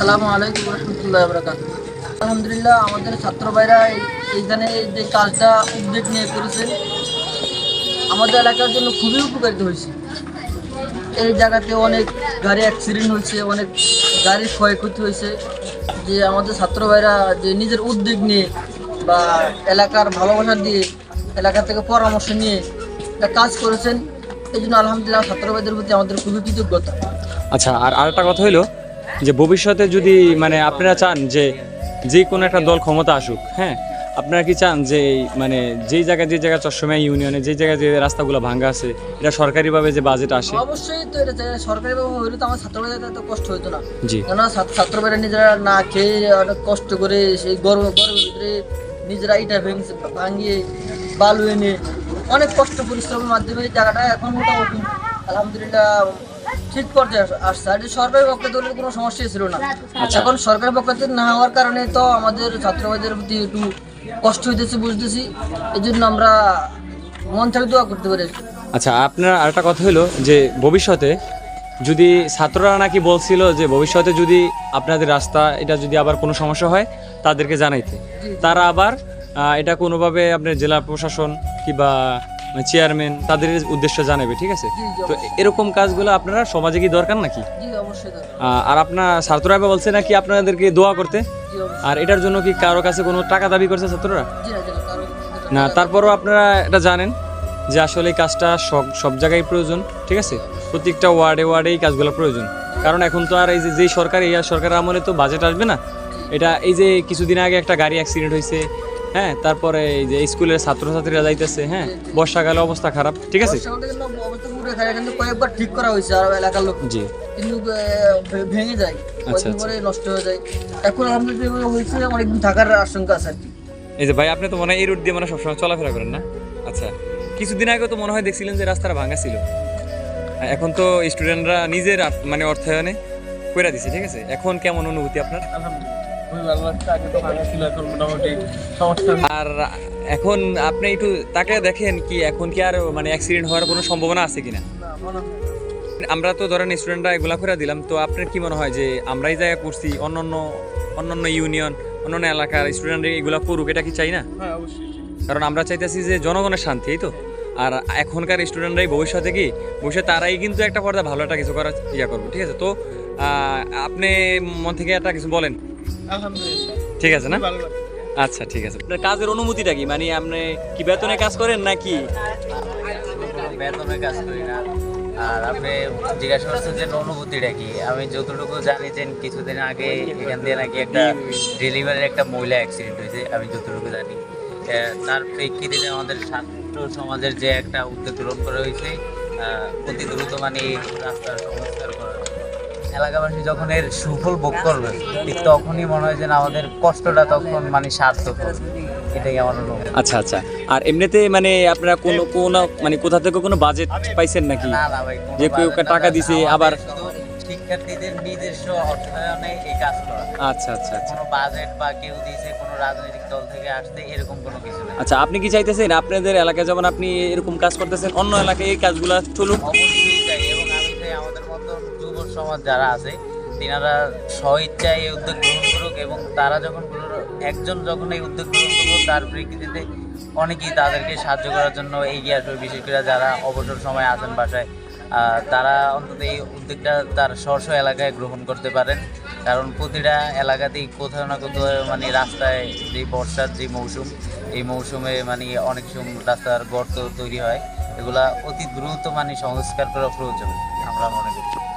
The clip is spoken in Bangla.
আসসালামু আলাইকুম রহমতুল্লাহ বরকাত আলহামদুলিল্লাহ, আমাদের ছাত্র ভাইরা এই- এইখানে যে কাজটা উদ্যোগ নিয়ে করেছে। আমাদের এলাকার জন্য খুবই উপকারিত হয়েছে। এই জায়গাতে অনেক গাড়ি অ্যাক্সিডেন্ট হয়েছে, অনেক গাড়ির ক্ষয়ক্ষতি হয়েছে। যে আমাদের ছাত্র ভাইরা যে নিজের উদ্যোগ নিয়ে বা এলাকার ভালোবাসা দিয়ে এলাকা থেকে পরামর্শ নিয়ে একটা কাজ করেছেন। এই জন্য আলহামদুলিল্লাহ ছাত্র ভাইদের প্রতি আমাদের খুবই কৃতজ্ঞতা। আচ্ছা আর আরেকটা কথা হলো যে ভবিষ্যতে যদি মানে আপনারা চান যে যে কোনো একটা দল ক্ষমতা আসুক হ্যাঁ? আপনারা কি চান যে মানে যেই জায়গায় যে জায়গায় চশমাই ইউনিয়নে যে জায়গায় যে রাস্তাগুলো ভাঙ্গা আছে এটা সরকারিভাবে যে বাজেট আসে? অবশ্যই তো এটা। সরকারিভাবে হইলে তো আমার ছাত্রবাদের এত কষ্ট হতো না। জি। কেননা ছাত্র- ছাত্রবারা নিজেরা না খেয়ে অনেক কষ্ট করে সেই গরম গরমের ভিতরে নিজেরা ইটা ভেঙে ভাঙিয়ে বালু এনে অনেক কষ্ট পরিশ্রমের মাধ্যমে এই জায়গাটা এখন মোটামুটি আলহামদুলিল্লাহ ঠিক পর্যায়ে আস- আসছে। আর এই সরকারি পক্ষে তো কোনো সমস্যাই ছিল না। এখন সরকারি পক্ষ থেকে না হওয়ার কারণে তো আমাদের ছাত্রবাদের প্রতি একটু কষ্ট হইতেছে বুঝতেছি। এই জন্য আমরা মন থেকে দোয়া করতে পারি। আচ্ছা আপনার আরেকটা কথা হলো যে ভবিষ্যতে যদি ছাত্ররা নাকি বলছিল যে ভবিষ্যতে যদি আপনাদের রাস্তা এটা যদি আবার কোনো সমস্যা হয় তাদেরকে জানাইতে। তারা আবার এটা কোনোভাবে আপনার জেলা প্রশাসন কিংবা চেয়ারম্যান তাদের উদ্দেশ্য জানাবে ঠিক আছে? তো এরকম কাজগুলো আপনারা সমাজে কি দরকার নাকি? আর আপনার ছাত্ররা বলছে নাকি আপনাদেরকে দোয়া করতে? আর এটার জন্য কি কারও কাছে কোনো টাকা দাবি করছে ছাত্ররা? না তারপরও আপনারা এটা জানেন যে আসলে এই কাজটা সব সব জায়গায় প্রয়োজন ঠিক আছে? প্রত্যেকটা ওয়ার্ডে ওয়ার্ডে এই কাজগুলো প্রয়োজন। কারণ এখন তো আর এই যে যেই সরকার এই সরকারের আমলে তো বাজেট আসবে না। এটা এই যে কিছুদিন আগে একটা গাড়ি অ্যাক্সিডেন্ট হয়েছে হ্যাঁ তারপরে এই যে স্কুলের ছাত্রছাত্রীরা যাইতেছে হ্যাঁ বর্ষাকালে অবস্থা খারাপ ঠিক আছে? কিন্তু কয়েকবার ঠিক করা হয়েছে আর এলাকার লোক। জি। কিন্তু ভেঙে যায় আচ্ছা। নষ্ট হয়ে যায়। এখন আলহামদুলিল্লাহ হয়েছে অনেকদিন থাকার আশঙ্কা আছে এই যে ভাই আপনি তো মনে হয় এই রুট দিয়ে মানে সবসময় চলাফেরা করেন না? আচ্ছা কিছুদিন আগে তো মনে হয় দেখছিলেন যে রাস্তাটা ভাঙা ছিল। এখন তো স্টুডেন্টরা নিজের মানে অর্থায়নে কইরা দিছে ঠিক আছে? এখন কেমন অনুভূতি আপনার? খুবই আর এখন আপনি একটু তাকে দেখেন কি এখন কি আর মানে অ্যাক্সিডেন্ট হওয়ার কোনো সম্ভাবনা আছে কিনা? আমরা তো ধরেন স্টুডেন্টরা এগুলা করে দিলাম তো আপনার কি মনে হয় যে আমরাই জায়গা করছি অন্যান্য অন্যান্য ইউনিয়ন অন্যান্য এলাকার স্টুডেন্টরা এগুলা করুক এটা কি চাই না? হ্যাঁ কারণ আমরা চাইতেছি যে জনগণের শান্তি এই তো। আর এখনকার স্টুডেন্টরাই ভবিষ্যতে কি ভবিষ্যতে তারাই কিন্তু একটা পর্দা ভালো একটা কিছু করার ইয়া করব ঠিক আছে? তো আহ, আপনি মন থেকে একটা কিছু বলেন ঠিক আছে না? আচ্ছা ঠিক আছে। আপনার কাজের অনুমতিটা কি? মানে আপনি কি বেতনে কাজ করেন নাকি? বেতনে কাজ করি না। আর আপনি জিজ্ঞাসা করছেন যে অনুভূতিটা কি? আমি যতটুকু জানি যে কিছুদিন আগে এখান দিয়ে নাকি একটা ডেলিভারির একটা মহিলা অ্যাক্সিডেন্ট হয়েছে আমি যতটুকু জানি। আহ, তার প্রেক্ষিতে আমাদের ছাত্র সমাজের যে একটা উদ্যোগ গ্রহণ করা হয়েছে আহ, অতি দ্রুত মানে রাস্তার সংস্কার করা এলাকাবাসী যখন এর সুফল ভোগ করবে ঠিক তখনই মনে হয় যে না আমাদের কষ্টটা তখন মানে সার্থক এটাই আমার অনুভব আচ্ছা আচ্ছা। আর এমনিতে মানে আপনারা কোন কোন মানে কোথা থেকে কোনো বাজেট পাইছেন নাকি? না না ভাই যে কেউ টাকা না। দিছে, আবার- শিক্ষার্থীদের নিজস্ব অর্থায়নে এই কাজ করা। আচ্ছা আচ্ছা আচ্ছা। কোনো বাজেট বা কেউ দিয়েছে কোনো রাজনৈতিক দল থেকে আসতে এরকম কোনো কিছু নেই। আচ্ছা আপনি কি চাইতেছেন? আপনাদের এলাকায় যেমন আপনি এরকম কাজ করতেছেন অন্য এলাকায় এই কাজগুলো চলুক? অবশ্যই চাই। সমাজ যারা আছে, তিনারা স্বইচ্ছায় এই উদ্যোগ গ্রহণ করুক এবং তারা যখন একজন যখন এই উদ্যোগ গ্রহণ করব তার প্রেক্ষিতে অনেকেই তাদেরকে সাহায্য করার জন্য এগিয়ে আসবে। বিশেষ করে যারা অবসর সময় আছেন বাসায় তারা অন্তত এই উদ্যোগটা তার স্ব স্ব এলাকায় গ্রহণ করতে পারেন। কারণ প্রতিটা এলাকাতেই কোথাও না কোথাও মানে রাস্তায় যে বর্ষার যে মৌসুম, এই মৌসুমে মানে অনেক সময় রাস্তার গর্ত তৈরি হয়। এগুলা অতি দ্রুত মানে সংস্কার করা প্রয়োজন, আমরা মনে করি।